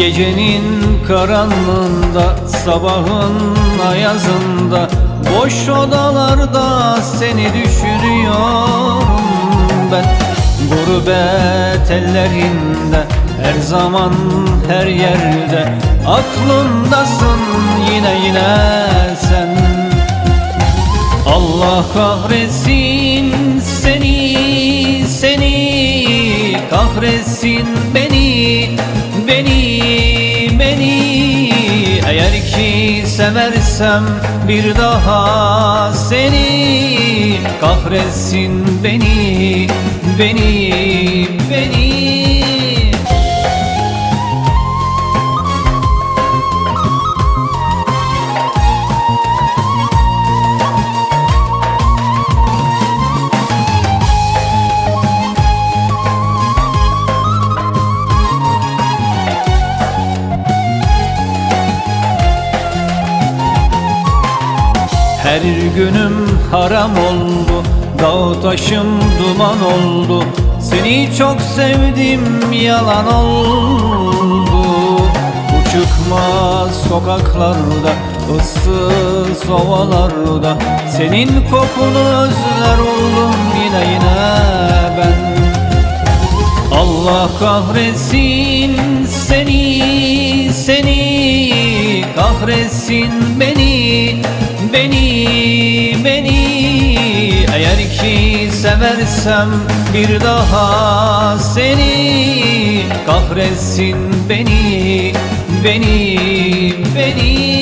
Gecenin karanlığında Sabahın ayazında Boş odalarda seni düşünüyorum ben. Gurbet ellerinde Her zaman her yerde Aklımdasın yine yine sen. Allah kahretsin seni, seni Kahretsin beni, beni, beni. Eğer ki seversem bir daha seni Kahretsin beni, beni, beni Her günüm haram oldu Dağ taşım duman oldu. Seni çok sevdim yalan oldu. Bu çıkmaz sokaklarda ıssız ovalarda Senin kokunu özler oldum yine yine ben. Allah kahretsin Kahretsin beni, beni, beni. Eğer ki seversem bir daha seni Kahretsin beni, beni, beni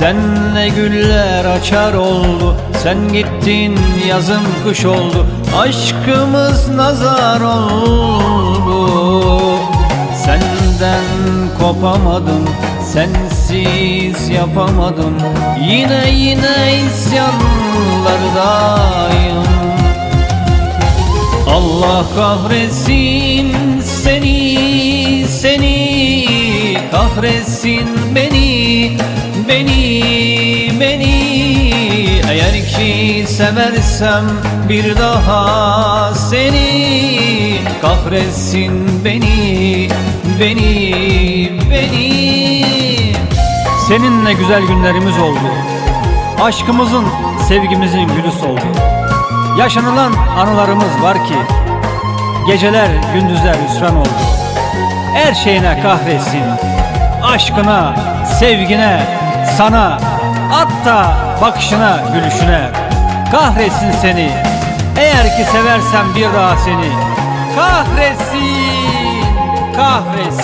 Senle güller açar oldu Sen gittin yazım kış oldu Aşkımız nazar oldu. Senden kopamadım Sensiz yapamadım Yine yine isyanlardayım Allah kahretsin Kahretsin beni, beni, beni. Eğer ki seversem bir daha seni Kahretsin beni, beni, beni. Seninle güzel günlerimiz oldu. Aşkımızın, sevgimizin gülü soldu. Yaşanılan anılarımız var ki Geceler gündüzler hüsran oldu. Her şeyine kahretsin Aşkına, sevgine, sana Hatta bakışına, gülüşüne. Kahretsin seni. Eğer ki seversem bir daha seni. Kahretsin Kahretsin